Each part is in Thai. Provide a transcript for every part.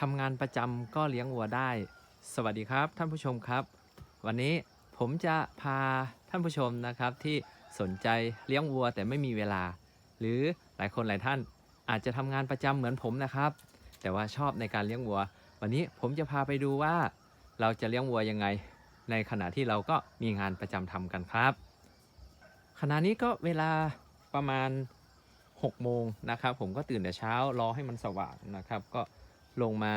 ทำงานประจำก็เลี้ยงวัวได้ สวัสดีครับท่านผู้ชมครับ วันนี้ผมจะพาท่านผู้ชมนะครับที่สนใจเลี้ยงวัวแต่ไม่มีเวลา หรือหลายคนหลายท่านอาจจะทำงานประจำเหมือนผมนะครับ แต่ว่าชอบในการเลี้ยงวัว วันนี้ผมจะพาไปดูว่า เราจะเลี้ยงวัวยังไง ในขณะที่เราก็มีงานประจำทำกันครับ ขณะนี้ก็เวลาประมาณ6โมงนะครับ ผมก็ตื่นแต่เช้ารอให้มันสว่างนะครับ ก็ ลงมา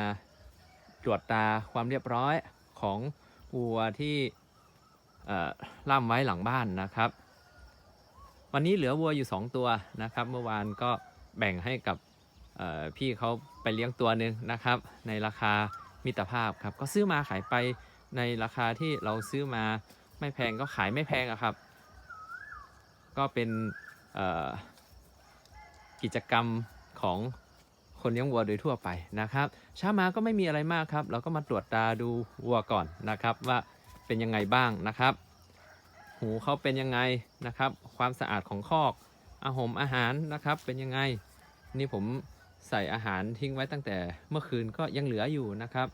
ตรวจตาความเรียบร้อยของวัวที่ล่ามไว้หลังบ้านนะครับ วันนี้เหลือวัวอยู่ 2 ตัวนะครับ เมื่อวานก็แบ่งให้กับพี่เขาไปเลี้ยงตัวหนึ่งนะครับ ในราคามิตรภาพครับ ก็ซื้อมาขายไปในราคาที่เราซื้อมาไม่แพงก็ขายไม่แพงอะครับ ก็เป็นกิจกรรมของ คนเลี้ยงวัวโดยทั่วไปนะครับเช้ามาก็ไม่มีอะไรมากครับ เราก็มาตรวจตาดูวัวก่อนนะครับว่าเป็นยังไงบ้างนะครับ หูเขาเป็นยังไงนะครับ ความสะอาดของคอก อาหมอาหารนะครับเป็นยังไง นี่ผมใส่อาหารทิ้งไว้ตั้งแต่เมื่อคืนก็ยังเหลืออยู่นะครับ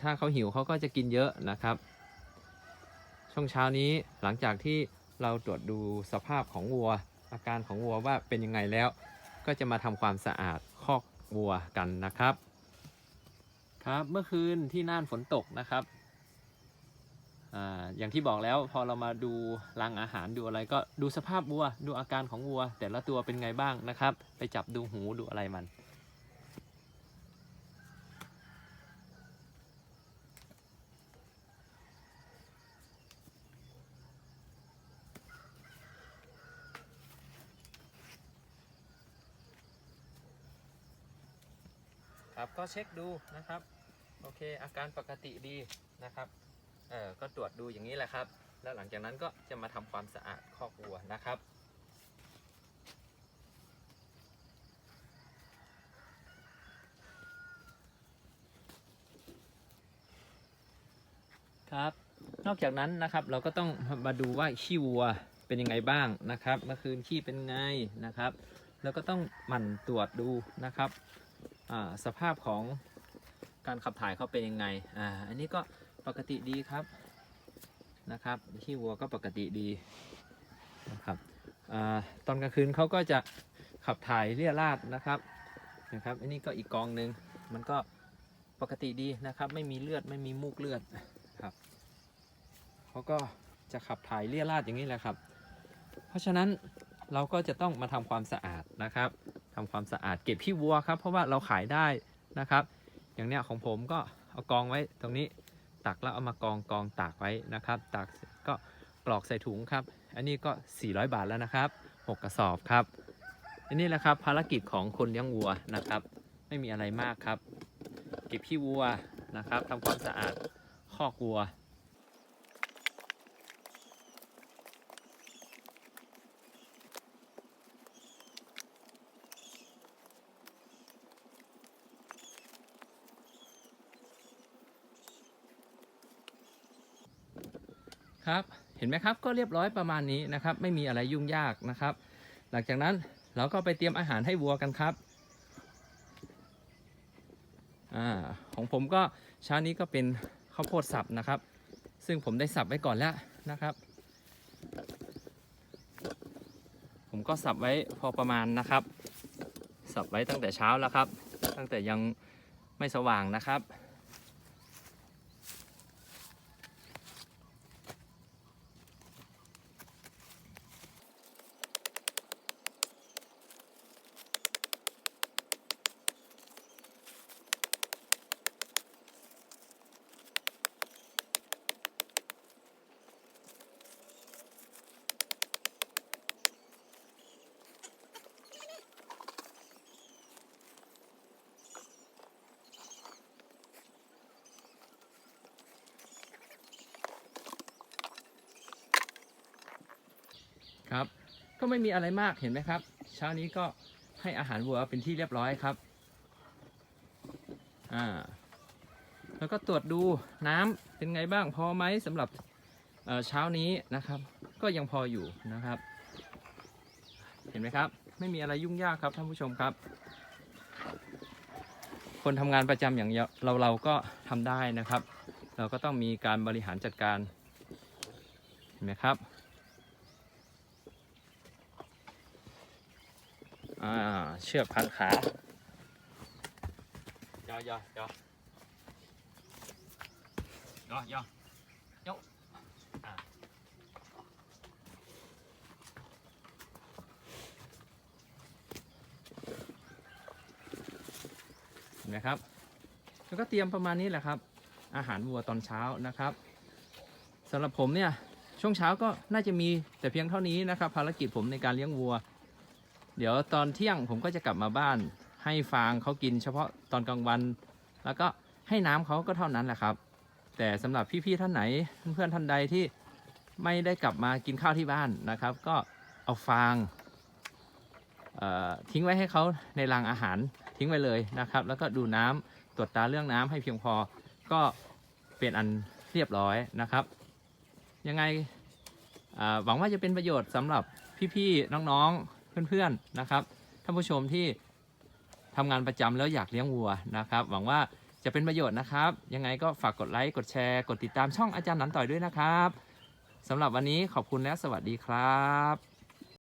ถ้าเขาหิวเขาก็จะกินเยอะนะครับ ช่วงเช้านี้หลังจากที่เราตรวจดูสภาพของวัว อาการของวัวว่าเป็นยังไงแล้ว ก็จะมาทำความสะอาด อกวัวกันนะครับ ครับเมื่อคืนที่น่านฝนตกนะครับอาอย่างที่บอกแล้วพอเรามาดูรังอาหารดูอะไรก็ดูสภาพวัว ดูอาการของวัว แต่ละตัวเป็นไงบ้างนะครับ ไปจับดูหูดูอะไรมัน ครับก็เช็คดูนะครับโอเค อาการปกติดีนะครับเออก็ตรวจดูอย่างนี้แหละครับ แล้วหลังจากนั้นก็จะมาทำความสะอาดคอกวัวนะครับครับนอกจากนั้นนะครับเราก็ต้องมาดูว่าขี้วัวเป็นยังไงบ้างนะครับ เมื่อคืนขี้เป็นไงนะครับ แล้วก็ต้องหมั่นตรวจดูนะครับ สภาพของการขับถ่ายเขาเป็นยังไงอ่าอันนี้ก็ปกติดีครับนะครับขี้วัวก็ปกติดีนะครับอ่าตอนกลางคืนเขาก็จะขับถ่ายเลี่ยราดนะครับนะครับ อันนี้ก็อีกกองหนึ่งมันก็ปกติดีนะครับ ไม่มีเลือดไม่มีมูกเลือดครับเขาก็จะขับถ่ายเลี่ยราดอย่างนี้แหละครับ เพราะฉะนั้น เราก็จะต้องมาทำความสะอาดนะครับทำความสะอาดเก็บขี้วัวครับ เพราะว่าเราขายได้นะครับ อย่างเนี้ยของผมก็เอากองไว้ตรงนี้ตักแล้วเอามากองกองตากไว้นะครับตากก็กรอกใส่ถุงครับ อันนี้ก็ 400 บาทแล้วนะครับ 6 กระสอบครับ อันนี้แหละครับภารกิจของคนเลี้ยงวัวนะครับ ไม่มีอะไรมากครับ เก็บขี้วัวนะครับทำความสะอาดคอกวัว ครับ เห็นไหมครับก็เรียบร้อยประมาณนี้นะครับ ไม่มีอะไรยุ่งยากนะครับ หลังจากนั้นเราก็ไปเตรียมอาหารให้วัวกันครับอาของผมก็เช้านี้ก็เป็นข้าวโพดสับนะครับ ซึ่งผมได้สับไว้ก่อนแล้วนะครับ ผมก็สับไว้พอประมาณนะครับ สับไว้ตั้งแต่เช้าแล้วครับ ตั้งแต่ยังไม่สว่างนะครับ ครับ ก็ไม่มีอะไรมากเห็นไหมครับ เช้านี้ก็ให้อาหารวัวเป็นที่เรียบร้อยครับอ่าแล้วก็ตรวจดูน้ำเป็นไงบ้างพอไหมสำหรับเช้านี้นะครับ ก็ยังพออยู่นะครับ เห็นไหมครับ ไม่มีอะไรยุ่งยากครับท่านผู้ชมครับ คนคนทำงานประจำอย่างเราเราก็ทำได้นะครับ เราก็ต้องมีการบริหารจัดการเห็นไหมครับอ่า เชือกพันขายอยอยอยอยอยกอ่าเห็นไหมครับ แล้วก็เตรียมประมาณนี้แหละครับ อาหารวัวตอนเช้านะครับสำหรับผมเนี่ยช่วงเช้าก็น่าจะมีแต่เพียงเท่านี้นะครับ ภารกิจผมในการเลี้ยงวัว เดี๋ยวตอนเที่ยงผมก็จะกลับมาบ้าน ให้ฟางเขากินเฉพาะตอนกลางวัน แล้วก็ให้น้ำเขาก็เท่านั้นแหละครับ แต่สำหรับพี่ๆท่านไหนเพื่อนๆท่านใดที่ไม่ได้กลับมากินข้าวที่บ้านนะครับ ก็เอาฟางทิ้งไว้ให้เขาในรางอาหารทิ้งไว้เลยนะครับ แล้วก็ดูน้ำตรวจตาเรื่องน้ำให้เพียงพอก็เป็นอันเรียบร้อยนะครับ ยังไงหวังว่าจะเป็นประโยชน์สำหรับพี่ๆน้องๆ เพื่อนๆนะครับท่านผู้ชมที่ทำงานประจำแล้วอยากเลี้ยงวัวนะครับ หวังว่าจะเป็นประโยชน์นะครับ ยังไงก็ฝากกดไลค์กดแชร์ กดติดตามช่องอาจารย์หนันต่อยด้วยนะครับสำหรับวันนี้ขอบคุณและสวัสดีครับ